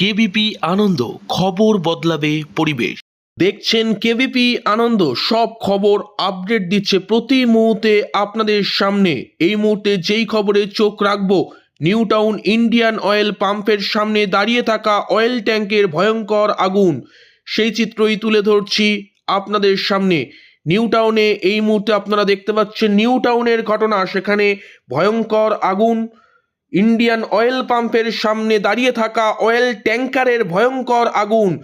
KBP আনন্দ খবর বদলাবে পরিবেশ। দেখছেন কেবিপি আনন্দ, সব খবর আপডেট দিচ্ছে প্রতি মুহূর্তে আপনাদের সামনে। এই মুহূর্তে যেই খবরে চোখ রাখব, নিউ টাউন ইন্ডিয়ান অয়েল পাম্পের সামনে দাঁড়িয়ে থাকা অয়েল ট্যাঙ্কের ভয়ঙ্কর আগুন। সেই চিত্রই তুলে ধরছি আপনাদের সামনে। নিউ টাউনে এই মুহূর্তে আপনারা দেখতে পাচ্ছেন, নিউ টাউনের ঘটনা, সেখানে ভয়ঙ্কর আগুন। ইন্ডিয়ান অয়েল পাম্পের সামনে দাঁড়িয়ে থাকা অয়েল ট্যাঙ্কারের ভয়ঙ্কর আগুন।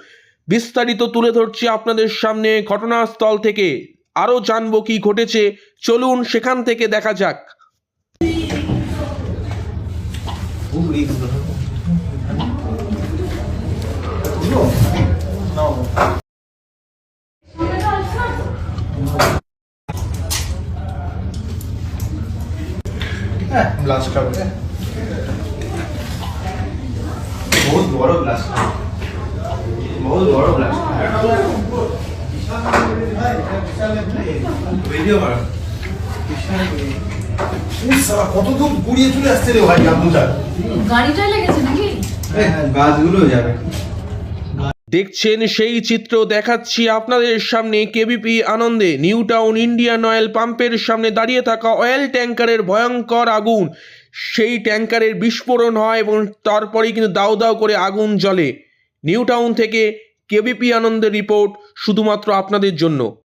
বিস্তারিত তুলে ধরছি আপনাদের সামনে ঘটনাস্থল থেকে। আরও জানব কি ঘটেছে। চলুন সেখান থেকে দেখা যাক। হ্যাঁ গ্লাসটা বলে বহুত বড় গ্লাস বহুত বড় গ্লাস ভিডিও কর। কত দূর গুড়িয়ে চলে আসছে রে ভাই আগুনটা গাড়িটা লেগেছে নাকি? গাছগুলো যাবে। দেখছেন সেই চিত্র দেখাচ্ছি আপনাদের সামনে কেবিপি আনন্দে। নিউ টাউন ইন্ডিয়ান অয়েল পাম্পের সামনে দাঁড়িয়ে থাকা অয়েল ট্যাঙ্কারের ভয়ঙ্কর আগুন। সেই ট্যাঙ্কারের বিস্ফোরণ হয় এবং তারপরেই কিন্তু দাও দাও করে আগুন জ্বলে। নিউ টাউন থেকে কেবিপি আনন্দের রিপোর্ট শুধুমাত্র আপনাদের জন্য।